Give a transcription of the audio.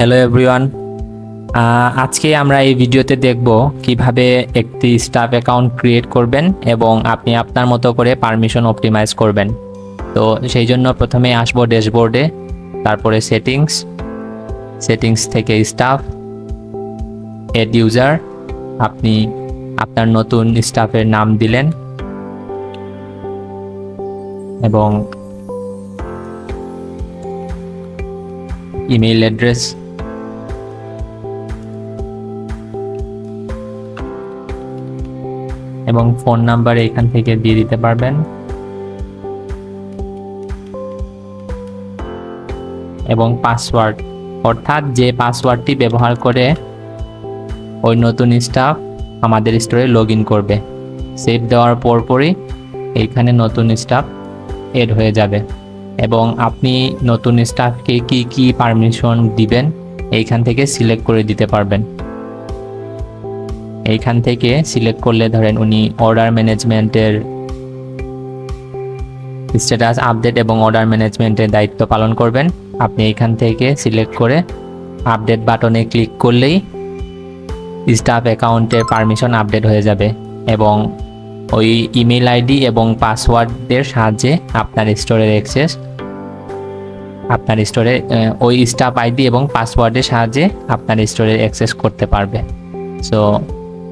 Hello everyone আজকে আমরা এই ভিডিওতে দেখব কীভাবে একটি স্টাফ অ্যাকাউন্ট ক্রিয়েট করবেন এবং আপনি আপনার মতো করে পারমিশন অপটিমাইজ করবেন। তো সেই জন্য প্রথমে আসব ড্যাশবোর্ডে তারপরে সেটিংস সেটিংস থেকে স্টাফ এড ইউজার আপনি আপনার নতুন স্টাফের নাম দিলেন, এবং ইমেইল অ্যাড্রেস এবং ফোন নাম্বার এখান থেকে দিয়ে দিতে পারবেন। এবং পাসওয়ার্ড, অর্থাৎ যে পাসওয়ার্ডটি ব্যবহার করে ওই নতুন স্টাফ আমাদের স্টোরে লগ করবে। সেভ দেওয়ার পরপরই এইখানে নতুন স্টাফ এড হয়ে যাবে। এবং আপনি নতুন স্টাফকে কি কি পারমিশন দিবেন, এইখান থেকে সিলেক্ট করে দিতে পারবেন। এইখান থেকে সিলেক্ট করলে ধরেন উনি অর্ডার ম্যানেজমেন্টের স্ট্যাটাস আপডেট এবং অর্ডার ম্যানেজমেন্টের দায়িত্ব পালন করবেন। আপনি এইখান থেকে সিলেক্ট করে আপডেট বাটনে ক্লিক করলেই স্টাফ অ্যাকাউন্টের পারমিশন আপডেট হয়ে যাবে এবং ওই ইমেল আইডি এবং পাসওয়ার্ডের সাহায্যে আপনার স্টোরের অ্যাক্সেস আপনার স্টোরে ওই স্টাফ আইডি এবং পাসওয়ার্ডের সাহায্যে আপনার স্টোরে অ্যাক্সেস করতে পারবে। সো